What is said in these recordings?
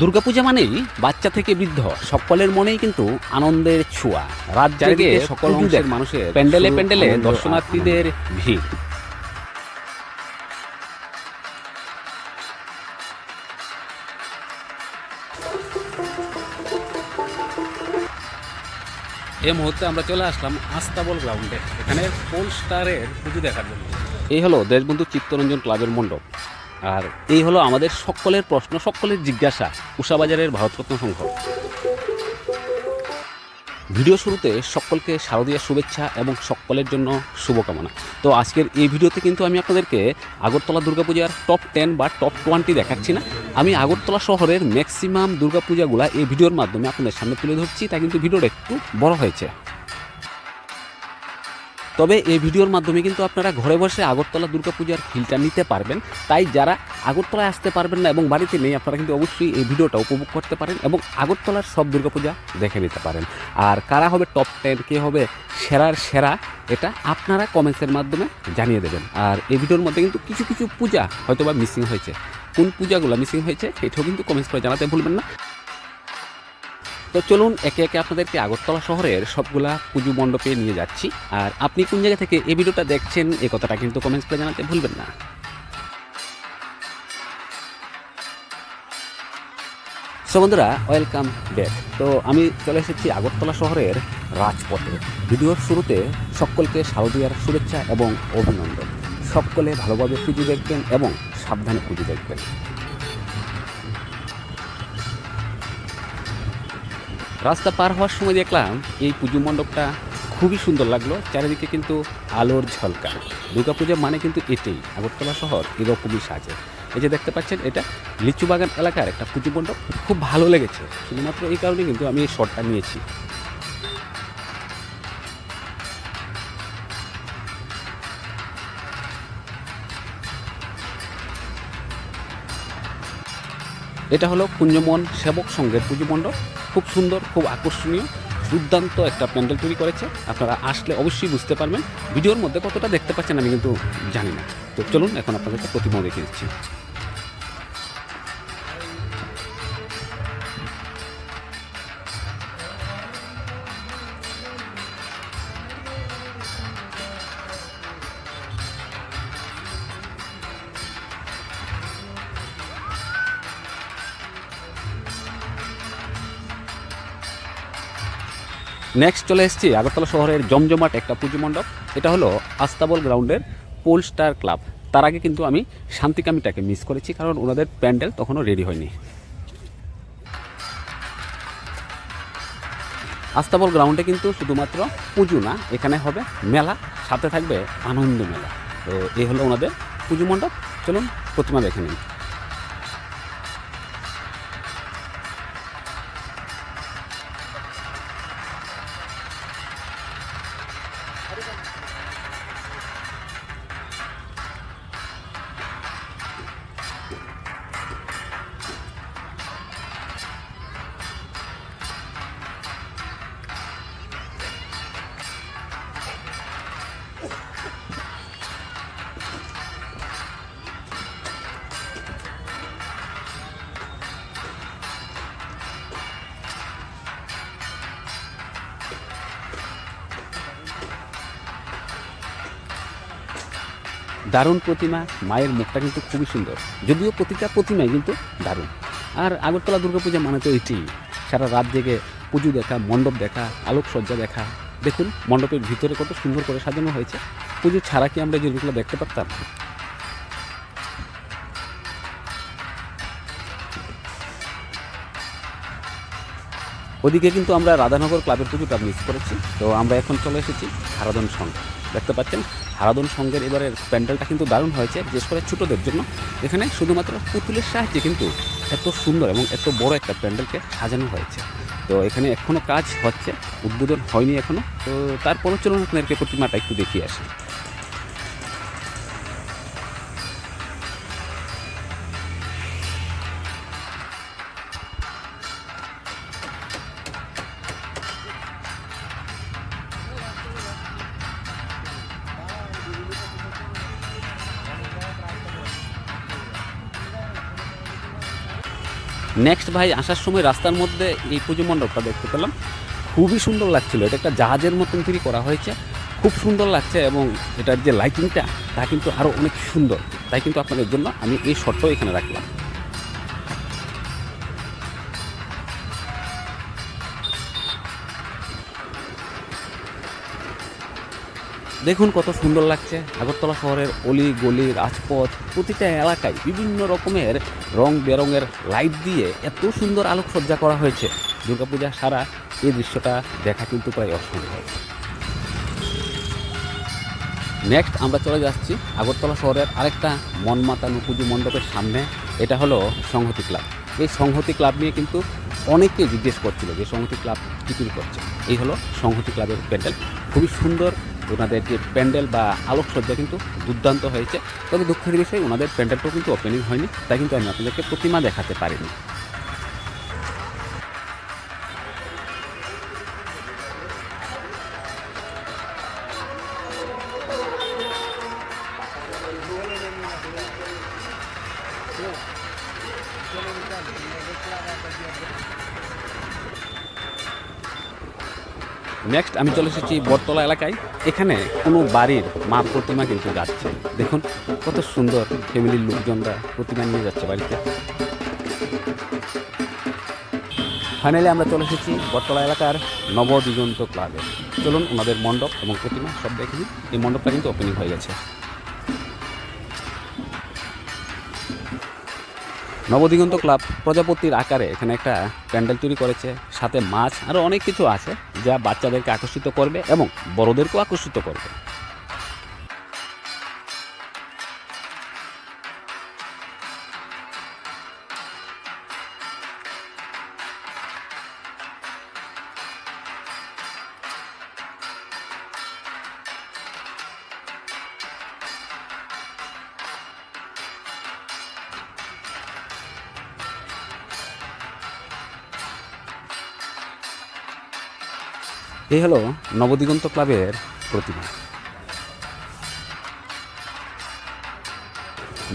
দুর্গাপূজা মানেই বাচ্চা থেকে বৃদ্ধ সকলের মনেই কিন্তু আনন্দের ছোঁয়া। রাত জাগে সকল অংশের মানুষের প্যান্ডেলে প্যান্ডেলে দর্শনার্থীদের ভিড়। এই মুহূর্তে আমরা চলে আসলাম আস্তাবল গ্রাউন্ডে এখানে পোল স্টারের পুজো দেখার জন্য। এই হলো দেশবন্ধু চিত্তরঞ্জন ক্লাবের মণ্ডপ। আর এই হলো আমাদের সকলের প্রশ্ন, সকলের জিজ্ঞাসা, উষাবাজারের ভারতরত্ন সংঘ। ভিডিও শুরুতে সকলকে শারদীয় শুভেচ্ছা এবং সকলের জন্য শুভকামনা। তো আজকের এই ভিডিওতে কিন্তু আমি আপনাদেরকে আগরতলা দুর্গাপূজার টপ টেন বা টপ টোয়েন্টি দেখাচ্ছি না। আমি আগরতলা শহরের ম্যাক্সিমাম দুর্গাপূজাগুলো এই ভিডিওর মাধ্যমে আপনাদের সামনে তুলে ধরছি, তা কিন্তু ভিডিওটা একটু বড় হয়েছে। তবে এই ভিডিওর মাধ্যমে কিন্তু আপনারা ঘরে বসে আগরতলা দুর্গাপূজার ফিলটা নিতে পারবেন। তাই যারা আগরতলায় আসতে পারবেন না এবং বাড়িতে নেই, আপনারা কিন্তু অবশ্যই এই ভিডিওটা উপভোগ করতে পারেন এবং আগরতলার সব দুর্গাপূজা দেখে নিতে পারেন। আর কারা হবে টপ টেন কে হবে সেরার সেরা, এটা আপনারা কমেন্টসের মাধ্যমে জানিয়ে দেবেন। আর এই ভিডিওর মধ্যে কিন্তু কিছু কিছু পূজা হয়তো বা মিসিং হয়েছে। কোন পূজাগুলো মিসিং হয়েছে এটাও কিন্তু কমেন্টস করে জানাতে ভুলবেন না। তো চলুন একে একে আপনাদেরকে আগরতলা শহরের সবগুলা পুজো মণ্ডপে নিয়ে যাচ্ছি। আর আপনি কোন জায়গা থেকে এই ভিডিওটা দেখছেন এই কথাটা কিন্তু কমেন্টস করে জানাতে ভুলবেন না। সো বন্ধুরা ওয়েলকাম ব্যাক তো আমি চলে এসেছি আগরতলা শহরের রাজপথে। ভিডিওর শুরুতে সকলকে শারদীয়ার শুভেচ্ছা এবং অভিনন্দন। সকলে ভালোভাবে পুজো দেখবেন এবং সাবধানে পুজো দেখবেন। রাস্তা পার হওয়ার সময় দেখলাম এই পুজো মণ্ডপটা খুবই সুন্দর লাগল, চারিদিকে কিন্তু আলোর ঝলকা। দুর্গাপূজা মানে কিন্তু এটাই, আগরতলা শহর এরকমই সাজে। এই যে দেখতে পাচ্ছেন, এটা লিচু বাগান এলাকার একটা পুজো মণ্ডপ। খুব ভালো লেগেছে, শুধুমাত্র এই কারণে কিন্তু আমি এই শটটা নিয়েছি। এটা হলো কুঞ্জমন সেবক সংঘের পুজো মণ্ডপ। খুব সুন্দর, খুব আকর্ষণীয়, দুর্দান্ত একটা প্যান্ডেল তৈরি করেছে। আপনারা আসলে অবশ্যই বুঝতে পারবেন, ভিডিওর মধ্যে কতটা দেখতে পাচ্ছেন আমি কিন্তু জানি না। তো চলুন এখন আপনাদেরকে প্রতিমা দেখে দিচ্ছি। নেক্সট চলে এসেছি আগরতলা শহরের জমজমাট একটা পুজো মণ্ডপ। এটা হলো আস্তাবল গ্রাউন্ডের পোল স্টার ক্লাব তার আগে কিন্তু আমি শান্তিকামিটাকে মিস করেছি, কারণ ওনাদের প্যান্ডেল তখনও রেডি হয়নি। আস্তাবল গ্রাউন্ডে কিন্তু শুধুমাত্র পুজো না, এখানে হবে মেলা, সাথে থাকবে আনন্দ মেলা। তো এই হলো ওনাদের পুজো মণ্ডপ। চলুন, প্রতিমা দেখে নিন দারুণ প্রতিমা, মায়ের মুখটা কিন্তু খুবই সুন্দর। যদিও প্রতিটা প্রতিমাই কিন্তু দারুণ। আর আগরতলা দুর্গাপূজা মানে তো এটি। সারা রাত জেগে পুজো দেখা, মণ্ডপ দেখা, আলোকসজ্জা দেখা। দেখুন, মণ্ডপের ভিতরে কত সুন্দর করে সাজানো হয়েছে। পুজো ছাড়া কি আমরা জিনিসগুলো দেখতে পারতাম? ওদিকে কিন্তু আমরা রাধানগর ক্লাবের পুজোটা মিস করেছি। তো আমরা এখন চলে এসেছি হারাদন সংঘ। দেখতে পাচ্ছেন। হারাদন সঙ্গের এবারের প্যান্ডেলটা কিন্তু দারুণ হয়েছে, বিশেষ করে ছোটোদের জন্য। এখানে শুধুমাত্র পুতুলের সাহায্যে কিন্তু এত সুন্দর এবং এত বড় একটা প্যান্ডেলকে সাজানো হয়েছে। তো এখানে এখনও কাজ হচ্ছে, উদ্বোধন হয়নি এখনও তো তারপরও চলুন আপনাদেরকে প্রতিমাটা একটু দেখিয়ে আসি। নেক্সট ভাই, আসার সময় রাস্তার মধ্যে এই পুজো মণ্ডপটা দেখতে পেলাম। খুবই সুন্দর লাগছিল। এটা একটা জাহাজের মতন তৈরি করা হয়েছে। খুব সুন্দর লাগছে এবং এটার যে লাইটিংটা তা কিন্তু আরও অনেক সুন্দর। তাই কিন্তু আপনাদের জন্য আমি এই শটটাও এখানে রাখলাম। দেখুন কত সুন্দর লাগছে। আগরতলা শহরের অলি, গলি, রাজপথ, প্রতিটা এলাকায় বিভিন্ন রকমের রং বেরঙের লাইট দিয়ে এত সুন্দর আলোকসজ্জা করা হয়েছে। দুর্গাপূজা সারা এই দৃশ্যটা দেখা কিন্তু প্রায় অসম্ভব। নেক্সট আমরা চলে যাচ্ছি আগরতলা শহরের আরেকটা মন মাতানো পুজো মণ্ডপের সামনে। এটা হলো সংহতি ক্লাব। এই সংহতি ক্লাব নিয়ে কিন্তু অনেকে জিজ্ঞেস করছিল যে সংহতি ক্লাব কী করছে। এই হলো সংহতি ক্লাবের প্যান্ডেল। খুবই সুন্দর ওনাদের যে প্যান্ডেল বা আলোকসজ্জা কিন্তু দুর্দান্ত হয়েছে। তবে দুঃখের বিষয়, ওনাদের প্যান্ডেলটাও কিন্তু ওপেনিং হয়নি, তাই কিন্তু আমি আপনাদেরকে প্রতিমা দেখাতে পারিনি। নেক্সট আমি চলে এসেছি বটতলা এলাকায়। এখানে কোনো বাড়ির মা প্রতিমা কিন্তু যাচ্ছে। দেখুন, কত সুন্দর ফ্যামিলির লোকজনরা প্রতিমা নিয়ে যাচ্ছে বাড়িতে। ফাইনালি আমরা চলে এসেছি বটতলা এলাকার নবদিগন্ত ক্লাবে চলুন, ওনাদের মণ্ডপ এবং প্রতিমা সব দেখে। এই মণ্ডপটা কিন্তু ওপেনিং হয়ে গেছে। নবদিগন্ত ক্লাব প্রজাপতির আকারে এখানে একটা প্যান্ডেল তৈরি করেছে। সাথে মাছ আরও অনেক কিছু আছে যা বাচ্চাদেরকে আকর্ষিত করবে এবং বড়দেরকেও আকর্ষিত করবে। এই হলো নবদিগন্ত ক্লাবের প্রতিমা।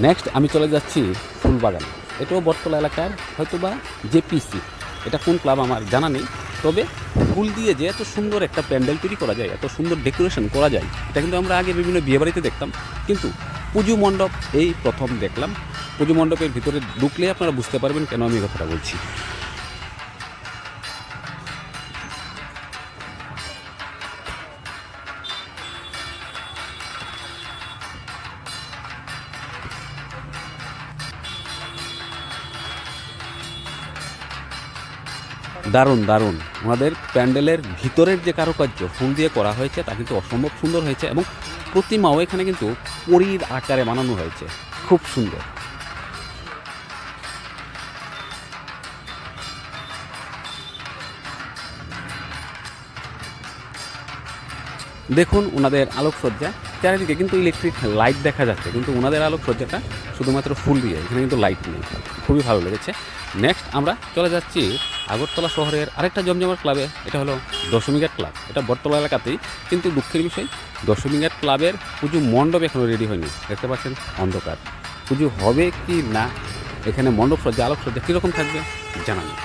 নেক্সট আমি চলে যাচ্ছি ফুলবাগান। এটাও বটতলা এলাকার, হয়তোবা জেপিসি। এটা কোন ক্লাব আমার জানা নেই, তবে ফুল দিয়ে যে এত সুন্দর একটা প্যান্ডেল তৈরি করা যায়, এত সুন্দর ডেকোরেশন করা যায়, এটা কিন্তু আমরা আগে বিভিন্ন বিয়েবাড়িতে দেখতাম। কিন্তু পুজো মণ্ডপ এই প্রথম দেখলাম। পুজো মণ্ডপের ভিতরে ঢুকলে আপনারা বুঝতে পারবেন কেন আমি কথাটা বলছি। দারুণ দারুণ। ওনাদের প্যান্ডেলের ভিতরের যে কারুকার্য, ফুল দিয়ে করা হয়েছে, তা কিন্তু অসম্ভব সুন্দর হয়েছে এবং প্রতিমাও এখানে কিন্তু পরীর আকারে বানানো হয়েছে। খুব সুন্দর। দেখুন ওনাদের আলোকসজ্জা। চারিদিকে কিন্তু ইলেকট্রিক লাইট দেখা যাচ্ছে, কিন্তু ওনাদের আলোকসজ্জাটা শুধুমাত্র ফুল দিয়ে, এখানে কিন্তু লাইট নেই। খুবই ভালো লেগেছে। নেক্সট আমরা চলে যাচ্ছি আগরতলা শহরের আরেকটা জমজমাট ক্লাবে এটা হলো দশমীঘাট ক্লাব এটা বটতলা এলাকাতেই কিন্তু দুঃখের বিষয়, দশমীঘাট ক্লাবের পুজো মণ্ডপ এখনও রেডি হয়নি। দেখতে পাচ্ছেন অন্ধকার। পুজো হবে কি না, এখানে মণ্ডপ সজ্জা আলোকসজ্জা কীরকম থাকবে জানা নেই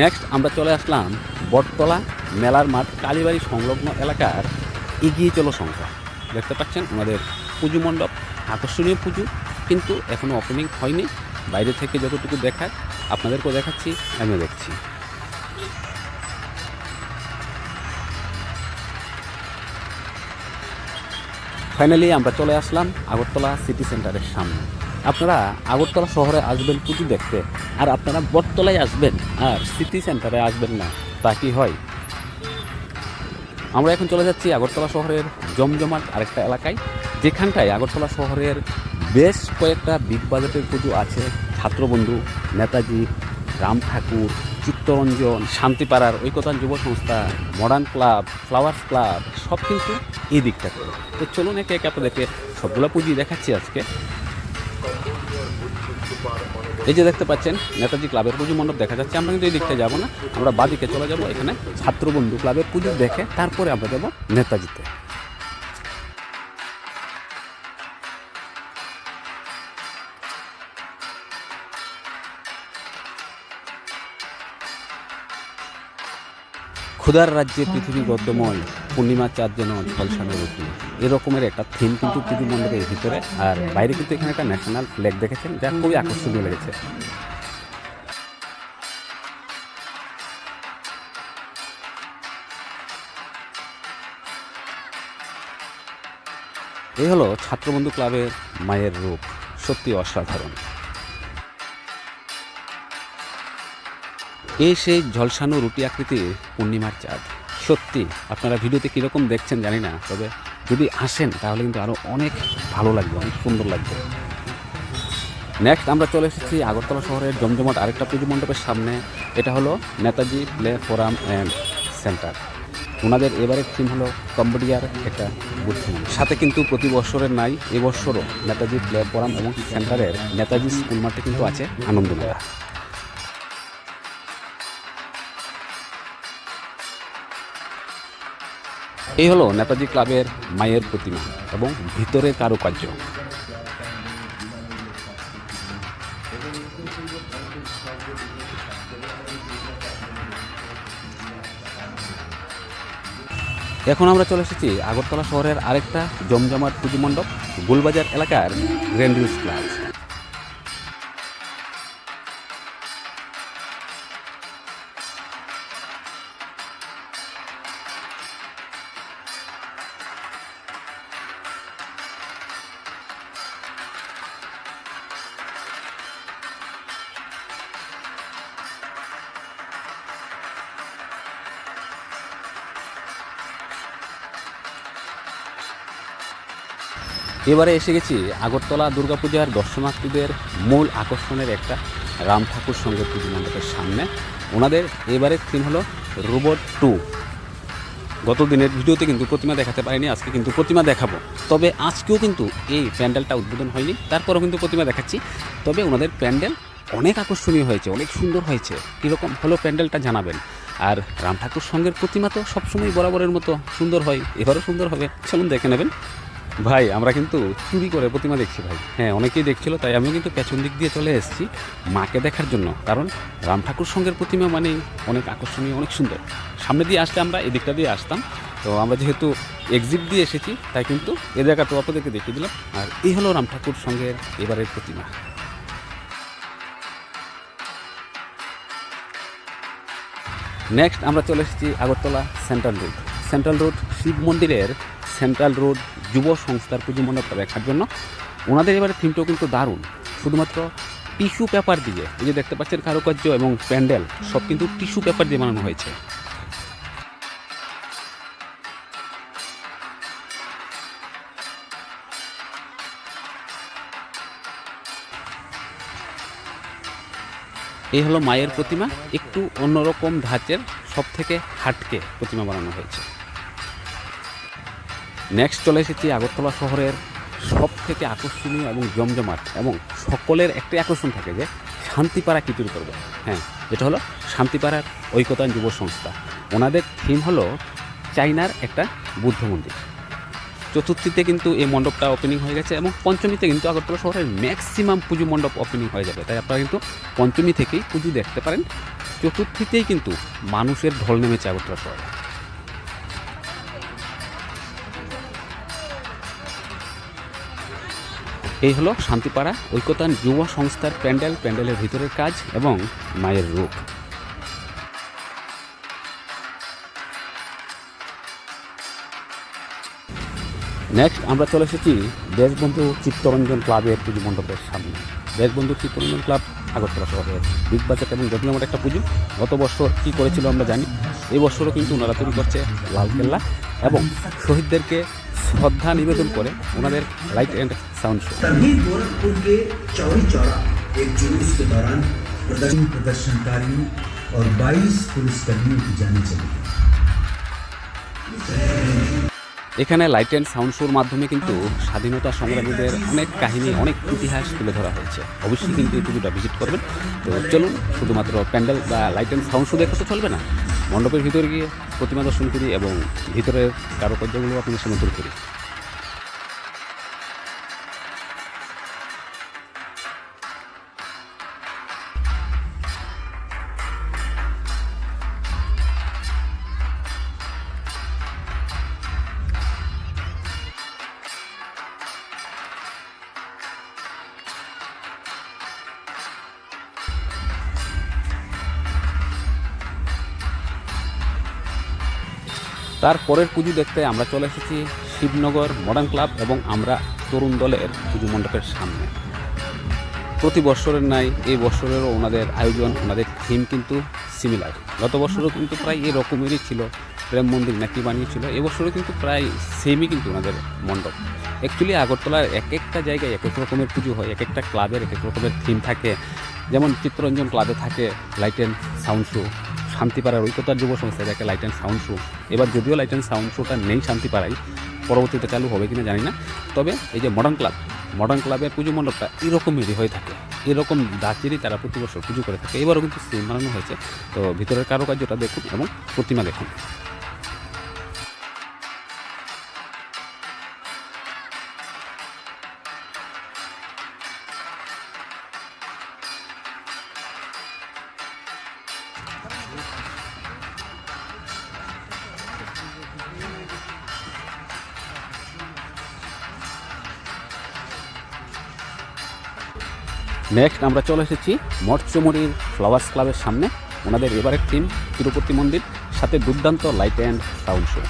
নেক্সট আমরা চলে আসলাম বটতলা মেলার মাঠ, কালীবাড়ি সংলগ্ন এলাকার এগিয়ে চলো সংখ্যা দেখতে পাচ্ছেন আমাদের পুজো মণ্ডপ। আকর্ষণীয় পুজো, কিন্তু এখনও ওপেনিং হয়নি। বাইরে থেকে যতটুকু দেখায়, আপনাদেরকেও দেখাচ্ছি, আমিও দেখছি। ফাইনালি আমরা চলে আসলাম আগরতলা সিটি সেন্টারের সামনে। আপনারা আগরতলা শহরে আসবেন পুজো দেখতে, আর আপনারা বটতলায় আসবেন, আর সিটি সেন্টারে আসবেন না। তা কি হয়? আমরা এখন চলে যাচ্ছি আগরতলা শহরের জমজমাট আরেকটা এলাকায়। যেখানটায় আগরতলা শহরের বেশ কয়েকটা বিগ বাজেটের পুজো আছে। ছাত্রবন্ধু, নেতাজি, রাম ঠাকুর, চিত্তরঞ্জন, শান্তিপাড়ার ঐকতান যুব সংস্থা মডার্ন ক্লাব ফ্লাওয়ার্স ক্লাব সব কিন্তু এই দিকটা করে তো চলুন একে একে আপনাদেরকে সবগুলো পুঁজি দেখাচ্ছি আজকে। এই যে দেখতে পাচ্ছেন, নেতাজি ক্লাবের পুজো মণ্ডপ দেখা যাচ্ছে। আমরা কিন্তু এই দিকটা যাব না। আমরা বাদিকে চলে যাব। এখানে ছাত্রবন্ধু ক্লাবের পুজো দেখে তারপরে আমরা যাব নেতাজিতে। ক্ষুধার রাজ্যে পৃথিবী গদ্যময়, পূর্ণিমা চাঁদ যেন ঝলসানো রুটি। এরকমের একটা থিম কিন্তু পুজো মণ্ডপের ভিতরে। আর বাইরে কিন্তু এখানে একটা ন্যাশনাল ফ্ল্যাগ দেখেছেন, যা খুবই আকর্ষণীয় লেগেছে। এই হলো ছাত্রবন্ধু ক্লাবের মায়ের রূপ। সত্যি অসাধারণ। এই সেই ঝলসানো রুটি আকৃতির পূর্ণিমার চাঁদ। সত্যি, আপনারা ভিডিওতে কীরকম দেখছেন জানি না, তবে যদি আসেন তাহলে কিন্তু আরও অনেক ভালো লাগবে, অনেক সুন্দর লাগবে। নেক্সট আমরা চলে এসেছি আগরতলা শহরের জমজমাট আরেকটা পুজো মণ্ডপের সামনে। এটা হলো Netaji play forum and centre. ওনাদের এবারের থিম হলো কম্বোডিয়ার একটা বুদ্ধিমান। সাথে কিন্তু প্রতি বছরের নাই এবছরও নেতাজি প্লে ফোরাম এবং সেন্টারের নেতাজি স্কুল মাঠে কিন্তু আছে আনন্দমেলা। এই হলো নেতাজি ক্লাবের মায়ের প্রতিমা এবং ভিতরের কারুকার্য। এখন আমরা চলে এসেছি আগরতলা শহরের আরেকটা জমজমাট পুজো মণ্ডপ, গোলবাজার এলাকার গ্র্যান্ড ক্লাব। এবারে এসে গেছি আগরতলা দুর্গাপূজার দর্শনার্থীদের মূল আকর্ষণের একটা রাম ঠাকুর সঙ্গে পুজো মণ্ডপের সামনে। ওনাদের এবারের থিম হলো রোবট টু। গত দিনের ভিডিওতে কিন্তু প্রতিমা দেখাতে পারিনি, আজকে কিন্তু প্রতিমা দেখাবো। তবে আজকেও কিন্তু এই প্যান্ডেলটা উদ্বোধন হয়নি, তারপরেও কিন্তু প্রতিমা দেখাচ্ছি। তবে ওনাদের প্যান্ডেল অনেক আকর্ষণীয় হয়েছে, অনেক সুন্দর হয়েছে। কীরকম হলো প্যান্ডেলটা জানাবেন। আর রাম ঠাকুর সঙ্গের প্রতিমা তো সবসময় বরাবরের মতো সুন্দর হয়, এবারও সুন্দর হবে। চলুন দেখে নেবেন। ভাই, আমরা কিন্তু চুরি করে প্রতিমা দেখছি ভাই। হ্যাঁ অনেকেই দেখছিল, তাই আমি কিন্তু পেছন দিক দিয়ে চলে এসেছি মাকে দেখার জন্য। কারণ রাম ঠাকুর সঙ্গের প্রতিমা মানে অনেক আকর্ষণীয়, অনেক সুন্দর। সামনে দিয়ে আসলে আমরা এদিকটা দিয়ে আসতাম। তো আমরা যেহেতু এক্সিট দিয়ে এসেছি, তাই কিন্তু এ জায়গাটা আপনাদেরকে দেখিয়ে দিলাম। আর এই হলো রাম ঠাকুর সঙ্গের এবারের প্রতিমা। নেক্সট আমরা চলে এসেছি Agartala central road central road Shiv মন্দিরের সেন্ট্রাল রোড যুব সংস্থার পুজো মণ্ডপটা দেখার জন্য। ওনাদের এবারে থিমটাও কিন্তু দারুণ। শুধুমাত্র টিস্যু পেপার দিয়ে, এই যে দেখতে পাচ্ছেন কারুকার্য এবং প্যান্ডেল, সব কিন্তু টিস্যু পেপার দিয়ে বানানো হয়েছে। এই হলো মায়ের প্রতিমা, একটু অন্যরকম ধাঁচের সব থেকে হাটকে প্রতিমা বানানো হয়েছে। নেক্সট চলে এসেছি আগরতলা শহরের সব থেকে আকর্ষণীয় এবং জমজমাট এবং সকলের একটি আকর্ষণ থাকে যে শান্তিপাড়া কী তৈরি করবে। হ্যাঁ এটা হলো শান্তিপাড়ার ঐকতান যুব সংস্থা। ওনাদের থিম হলো চাইনার একটা বুদ্ধ মন্দির। চতুর্থীতে কিন্তু এই মণ্ডপটা ওপেনিং হয়ে গেছে এবং পঞ্চমীতে কিন্তু আগরতলা শহরের ম্যাক্সিমাম পুজো মণ্ডপ ওপেনিং হয়ে যাবে। তাই আপনারা কিন্তু পঞ্চমী থেকেই পুজো দেখতে পারেন। চতুর্থীতেই কিন্তু মানুষের ঢল নেমেছে আগরতলা শহরে। এই হলো শান্তিপাড়া ঐক্যতান যুব সংস্থার প্যান্ডেল, প্যান্ডেলের ভিতরের কাজ এবং মায়ের রূপ। নেক্সট আমরা চলে এসেছি দেশবন্ধু চিত্তরঞ্জন ক্লাবের পুজো মণ্ডপের সামনে। দেশবন্ধু চিত্তরঞ্জন ক্লাব আগরতলা শহরের বিগ বাজেট এবং যত্নমোট একটা পুজো। গত বছর কী করেছিল আমরা জানি? এই বছরও কিন্তু ওনারা তৈরি করছে লালকেল্লা এবং শহীদদেরকে শ্রদ্ধা নিবেদন করে ওনাদের লাইট অ্যান্ড সাউন্ড শো तभी गोरखपुर के चौरी चौरा एक जुलूस के दौरान प्रदर्शन प्रदर्शनकारियों और 22 पुलिसकर्मियों की जाने चली এখানে লাইট অ্যান্ড সাউন্ড শোর মাধ্যমে কিন্তু স্বাধীনতা সংগ্রামীদের অনেক কাহিনী অনেক ইতিহাস তুলে ধরা হয়েছে অবশ্যই কিন্তু এই পুজোটা ভিজিট করবেন তো চলুন শুধুমাত্র প্যান্ডেল বা লাইট অ্যান্ড সাউন্ড শো দেখে তো চলবে না মণ্ডপের ভিতরে গিয়ে প্রতিমা দর্শন করি এবং ভিতরের কারুকার্যগুলো আপনাদের সামনে তুলে করি তার পরের পুজো দেখতে আমরা চলে এসেছি শিবনগর মডার্ন ক্লাব এবং আমরা তরুণ দলের পুজো মণ্ডপের সামনে। প্রতি বছরের নাই এই বছরেরও ওনাদের আয়োজন, ওনাদের থিম কিন্তু সিমিলার গত বছরও কিন্তু প্রায় এরকমেরই ছিল, প্রেম মন্দির নাকি বানিয়েছিল, এবছরও কিন্তু প্রায় সেমই কিন্তু ওনাদের মণ্ডপ। অ্যাকচুয়ালি আগরতলার এক একটা জায়গায় এক এক রকমের পুজো হয়, এক একটা ক্লাবের এক এক রকমের থিম থাকে। যেমন চিত্তরঞ্জন ক্লাবে থাকে লাইট অ্যান্ড সাউন্ড শো শান্তিপাড়ার ঐক্যতার যুব সংস্থায় একটা লাইট অ্যান্ড সাউন্ড শো এবার যদিও লাইট অ্যান্ড সাউন্ড শোটা নেই শান্তিপাড়ায়, পরবর্তীতে চালু হবে কিনা জানি না। তবে এই যে মডার্ন ক্লাব মডার্ন ক্লাবের পুজো মণ্ডপটা এরকমেরই হয়ে থাকে, এরকম দাঁচেরই তারা প্রতি বছর পুজো করে থাকে। এবারও কিন্তু সেম বানানো হয়েছে। তো ভিতরের কারুকার্যটা দেখুন এবং প্রতিমা দেখুন। নেক্সট আমরা চলে এসেছি মৎস্যমুড়ির ফ্লাওয়ার্স ক্লাবের সামনে। ওনাদের এবারের টিম তিরুপতি মন্দির, সাথে দুর্দান্ত লাইট অ্যান্ড সাউন্ড শো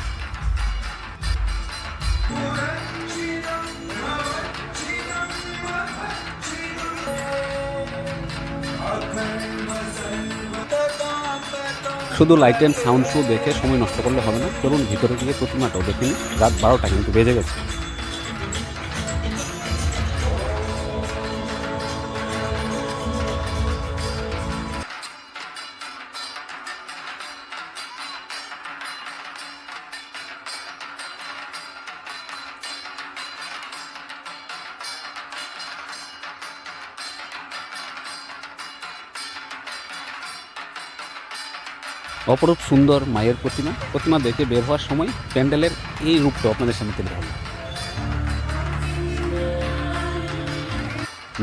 শুধু লাইট অ্যান্ড সাউন্ড শো দেখে সময় নষ্ট করলে হবে না। চলুন ভিতরে গিয়ে প্রতিমাটাও দেখে নিই। রাত বারোটা কিন্তু বেজে গেছে। অপরূপ সুন্দর মায়ের প্রতিমা প্রতিমা দেখে বের হওয়ার সময় প্যান্ডেলের এই রূপটা আপনাদের সামনে তুলে ধরলাম।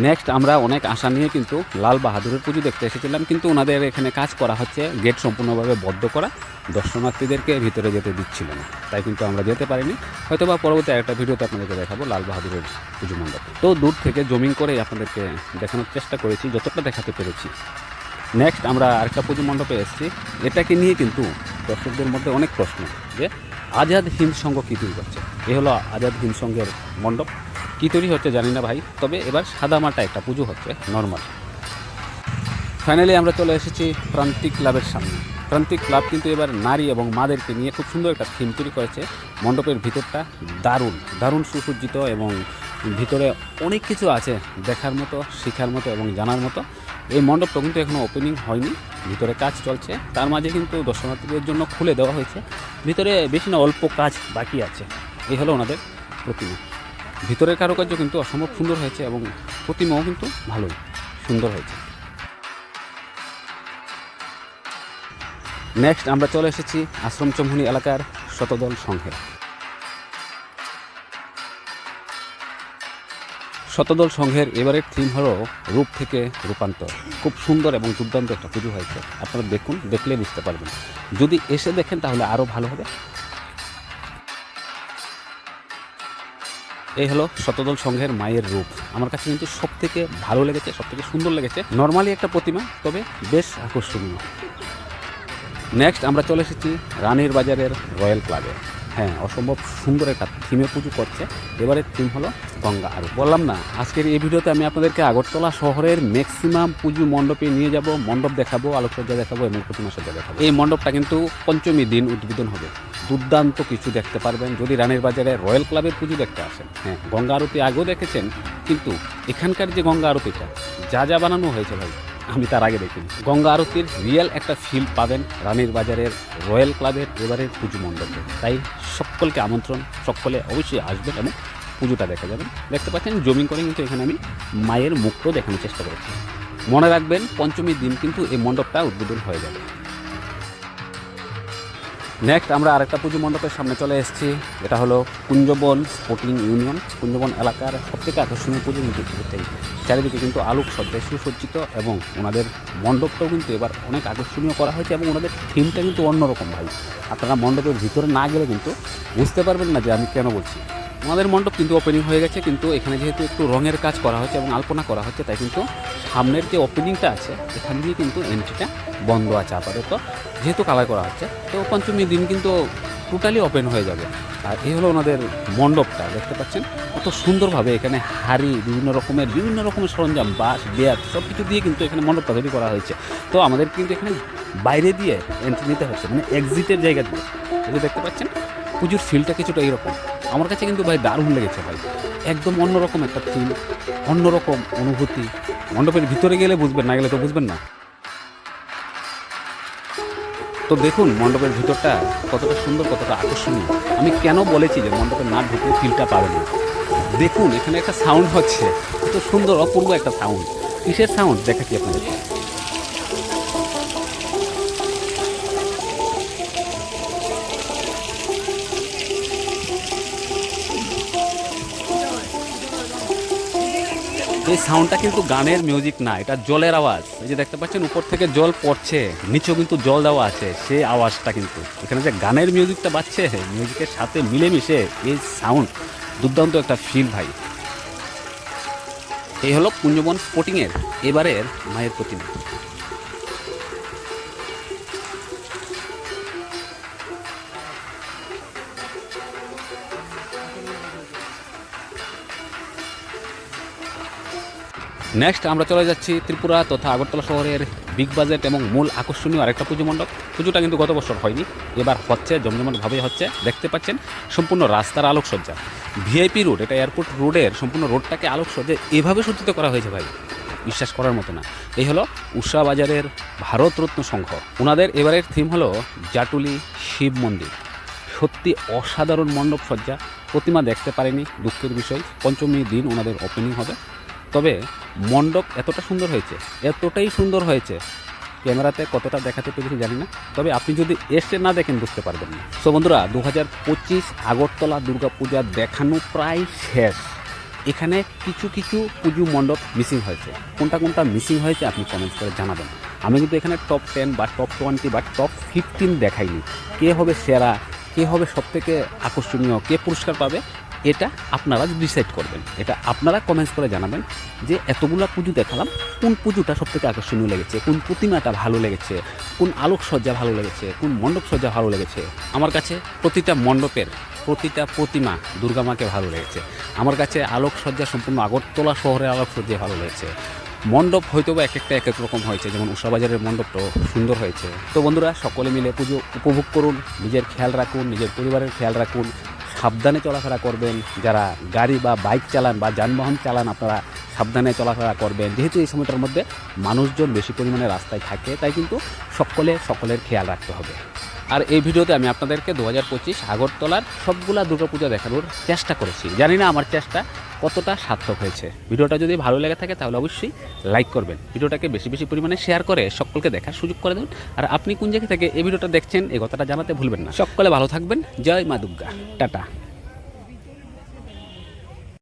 নেক্সট আমরা অনেক আশা নিয়ে কিন্তু লাল বাহাদুরের পুজো দেখতে এসেছিলাম, কিন্তু ওনাদের এখানে কাজ করা হচ্ছে গেট সম্পূর্ণভাবে বদ্ধ করা। দর্শনার্থীদেরকে ভিতরে যেতে দিচ্ছিল না, তাই কিন্তু আমরা যেতে পারিনি। হয়তো বা পরবর্তী একটা ভিডিওতে আপনাদেরকে দেখাবো লাল বাহাদুরের পুজো মণ্ডপ। তো দূর থেকে জমিং করে আপনাদেরকে দেখানোর চেষ্টা করেছি, যতটা দেখাতে পেরেছি। নেক্সট আমরা আরেকটা পুজো মণ্ডপে এসেছি। এটাকে নিয়ে কিন্তু দর্শকদের মধ্যে অনেক প্রশ্ন যে আজাদ হিন্দ সংঘ কী তৈরি করছে? এ হলো আজাদ হিন্দ সংঘের মণ্ডপ। কী তৈরি হচ্ছে জানি না ভাই, তবে এবার সাদা মাটা একটা পুজো হচ্ছে নর্মাল ফাইনালি আমরা চলে এসেছি প্রান্তিক ক্লাবের সামনে। প্রান্তিক ক্লাব কিন্তু এবার নারী এবং মাদেরকে নিয়ে খুব সুন্দর একটা থিম তৈরি করেছে। মণ্ডপের ভিতরটা দারুণ দারুণ সুসজ্জিত এবং ভিতরে অনেক কিছু আছে দেখার মতো, শেখার মতো এবং জানার মতো। এই মণ্ডপটা কিন্তু এখনও ওপেনিং হয়নি, ভিতরে কাজ চলছে। তার মাঝে কিন্তু দর্শনার্থীদের জন্য খুলে দেওয়া হয়েছে। ভিতরে বেশি না, অল্প কাজ বাকি আছে। এই হলো ওনাদের প্রতিমা। ভিতরের কারুকার্য কিন্তু অসম্ভব সুন্দর হয়েছে এবং প্রতিমাও কিন্তু ভালোই সুন্দর হয়েছে। নেক্সট আমরা চলে এসেছি আশ্রম চমুনি এলাকার শতদল সংঘে শতদল সংঘের এবারের থিম হলো রূপ থেকে রূপান্তর। খুব সুন্দর এবং দুর্দান্ত একটা পুজো হয়েছে। আপনারা দেখুন, দেখলে বুঝতে পারবেন। যদি এসে দেখেন তাহলে আরও ভালো হবে। এই হলো শতদল সংঘের মায়ের রূপ। আমার কাছে কিন্তু সব থেকে ভালো লেগেছে সব থেকে সুন্দর লেগেছে। নর্মালি একটা প্রতিমা, তবে বেশ আকর্ষণীয়। নেক্সট আমরা চলে এসেছি রানীর বাজারের রয়্যাল ক্লাবে হ্যাঁ অসম্ভব সুন্দর একটা থিমে পুজো করছে। এবারের থিম হলো গঙ্গা আর বললাম না, আজকের এই ভিডিওতে আমি আপনাদেরকে আগরতলা শহরের ম্যাক্সিমাম পুজো মণ্ডপে নিয়ে যাব, মণ্ডপ দেখাবো, আলোকসজ্জা দেখাবো এবং প্রতিমা সজ্জা দেখাবো। এই মণ্ডপটা কিন্তু পঞ্চমী দিন উদ্বোধন হবে। দুর্দান্ত কিছু দেখতে পারবেন, যদি রানীর বাজারে রয়্যাল ক্লাবের পুজো দেখতে আসেন। হ্যাঁ গঙ্গা আরতি আগেও দেখেছেন, কিন্তু এখানকার যে গঙ্গা আরতিটা, যা যা বানানো হয়েছে ভাই আমি তার আগে দেখিনি। গঙ্গা আরতির রিয়েল একটা ফিল পাবেন রানীর বাজারের রয়্যাল ক্লাবের এবারের পুজো মণ্ডপে। তাই সকলকে আমন্ত্রণ, সকলে অবশ্যই আসবেন এবং পুজোটা দেখা যাবেন দেখতে পাচ্ছেন, জমিং করে কিন্তু এখানে আমি মায়ের মুখটাও দেখানোর চেষ্টা করেছি। মনে রাখবেন, পঞ্চমীর দিন কিন্তু এই মণ্ডপটা উদ্বোধন হয়ে যাবে। নেক্সট আমরা আরেকটা পুজো মণ্ডপের সামনে চলে এসেছি। এটা হলো কুঞ্জবন স্পোর্টিং ইউনিয়ন কুঞ্জবন এলাকার সবথেকে আকর্ষণীয় পুজো কিন্তু এটাই। চারিদিকে কিন্তু আলোক সজ্জায় সুসজ্জিত এবং ওনাদের মণ্ডপটাও কিন্তু এবার অনেক আকর্ষণীয় করা হয়েছে এবং ওনাদের থিমটা কিন্তু অন্যরকম ভাই। আপনারা মণ্ডপের ভিতরে না গেলে কিন্তু বুঝতে পারবেন না যে আমি কেন বলছি। আমাদের মণ্ডপ কিন্তু ওপেনিং হয়ে গেছে, কিন্তু এখানে যেহেতু একটু রঙের কাজ করা হচ্ছে এবং আলপনা করা হচ্ছে, তাই কিন্তু সামনের যে ওপেনিংটা আছে, এখান দিয়ে কিন্তু এন্ট্রিটা বন্ধ আছে আপাতত, যেহেতু কালার করা হচ্ছে। তো পঞ্চমী দিন কিন্তু টোটালি ওপেন হয়ে যাবে। আর এই হলো ওনাদের মণ্ডপটা, দেখতে পাচ্ছেন? কত সুন্দরভাবে এখানে হাড়ি, বিভিন্ন রকমের বিভিন্ন রকমের সরঞ্জাম, বাঁশ বেয়াত সব কিছু দিয়ে কিন্তু এখানে মণ্ডপটা তৈরি করা হয়েছে। তো আমাদের কিন্তু এখানে বাইরে দিয়ে এন্ট্রি নিতে হচ্ছে মানে এক্সিটের জায়গা দিয়ে। যে দেখতে পাচ্ছেন, পুজোর ফিলটা কিছুটা এইরকম। আমার কাছে কিন্তু ভাই দারুণ লেগেছে ভাই। একদম অন্যরকম একটা ফিল অন্যরকম অনুভূতি। মণ্ডপের ভিতরে গেলে বুঝবেন, না গেলে তো বুঝবেন না। তো দেখুন, মণ্ডপের ভিতরটা কতটা সুন্দর, কতটা আকর্ষণীয়। আমি কেন বলেছি যে মণ্ডপের না ঢুকলে ফিলটা পাবে না? দেখুন, এখানে একটা সাউন্ড হচ্ছে। কত সুন্দর, অপূর্ব একটা সাউন্ড কিসের সাউন্ড দেখাচ্ছি আপনাদের? এই সাউন্ডটা কিন্তু গানের মিউজিক না, এটা জলের আওয়াজ। এই যে দেখতে পাচ্ছেন, উপর থেকে জল পড়ছে, নিচেও কিন্তু জল দেওয়া আছে, সেই আওয়াজটা কিন্তু। এখানে যে গানের মিউজিকটা বাজছে মিউজিকের সাথে মিলেমিশে এই সাউন্ড দুর্দান্ত একটা ফিল ভাই। এই হলো কুঞ্জবন স্পোর্টিংয়ের এবারের মায়ের প্রতিমা। নেক্সট আমরা চলে যাচ্ছি ত্রিপুরা তথা আগরতলা শহরের বিগ বাজেট এবং মূল আকর্ষণীয় আরেকটা পুজো মণ্ডপ। পুজোটা কিন্তু গত বছর হয়নি, এবার হচ্ছে, জমজমাটভাবেই হচ্ছে। দেখতে পাচ্ছেন, সম্পূর্ণ রাস্তার আলোকসজ্জা। ভিআইপি রোড এটা এয়ারপোর্ট রোডের সম্পূর্ণ রোডটাকে আলোকসজ্জা এভাবে সজ্জিত করা হয়েছে ভাই। বিশ্বাস করার মতো না। এই হলো উষা বাজারের ভারতরত্ন সংঘ। ওনাদের এবারের থিম হলো জাটুলি শিব মন্দির। সত্যি অসাধারণ মণ্ডপ সজ্জা। প্রতিমা দেখতে পারেনি, দুঃখের বিষয়। পঞ্চমী দিন ওনাদের ওপেনিং হবে। তবে মণ্ডপ এতটা সুন্দর হয়েছে, এতটাই সুন্দর হয়েছে, ক্যামেরাতে কতটা দেখাতে পেরেছি জানি না, তবে আপনি যদি এসে না দেখেন বুঝতে পারবেন না। সো বন্ধুরা দু হাজার পঁচিশ আগরতলা দুর্গাপূজা দেখানো প্রায় শেষ। এখানে কিছু কিছু পুজো মণ্ডপ মিসিং হয়েছে। কোনটা কোনটা মিসিং হয়েছে আপনি কমেন্টস করে জানাবেন। আমি কিন্তু এখানে টপ টেন বা টপ টোয়েন্টি বা টপ ফিফটিন দেখাইনি। কে হবে সেরা, কে হবে সবথেকে আকর্ষণীয়, কে পুরস্কার পাবে এটা আপনারা ডিসাইড করবেন, এটা আপনারা কমেন্টস করে জানাবেন যে এতগুলো পুজো দেখালাম, কোন পুজোটা সবথেকে আকর্ষণীয় লেগেছে, কোন প্রতিমাটা ভালো লেগেছে, কোন আলোকসজ্জা ভালো লেগেছে, কোন মণ্ডপ সজ্জা ভালো লেগেছে? আমার কাছে প্রতিটা মণ্ডপের প্রতিটা প্রতিমা দুর্গা মাকে ভালো লেগেছে। আমার কাছে আলোকসজ্জা সম্পূর্ণ আগরতলা শহরের আলোকসজ্জা ভালো লেগেছে। মণ্ডপ হয়তো বা এক একটা এক এক রকম হয়েছে, যেমন উষাবাজারের মণ্ডপটাও সুন্দর হয়েছে। তো বন্ধুরা, সকলে মিলে পুজো উপভোগ করুন, নিজের খেয়াল রাখুন, নিজের পরিবারের খেয়াল রাখুন। সাবধানে চলাফেরা করবেন। যারা গাড়ি বা বাইক চালান বা যানবাহন চালান, আপনারা সাবধানে চলাফেরা করবেন। যেহেতু এই সময়টার মধ্যে মানুষজন বেশি পরিমাণে রাস্তায় থাকে, তাই কিন্তু সকলে সকলের খেয়াল রাখতে হবে। আর এই ভিডিওতে আমি আপনাদেরকে দু হাজার পঁচিশ আগরতলার সবগুলা দুর্গাপূজা দেখানোর চেষ্টা করেছি। জানি না আমার চেষ্টা কতটা সার্থক হয়েছে। ভিডিওটা যদি ভালো লেগে থাকে তাহলে অবশ্যই লাইক করবেন। ভিডিওটাকে বেশি বেশি পরিমাণে শেয়ার করে সকলকে দেখার সুযোগ করে দেবেন আর আপনি কোন জায়গা থেকে এই ভিডিওটা দেখছেন, এই কথাটা জানাতে ভুলবেন না। সকলে ভালো থাকবেন। জয় মা দুর্গা। টাটা।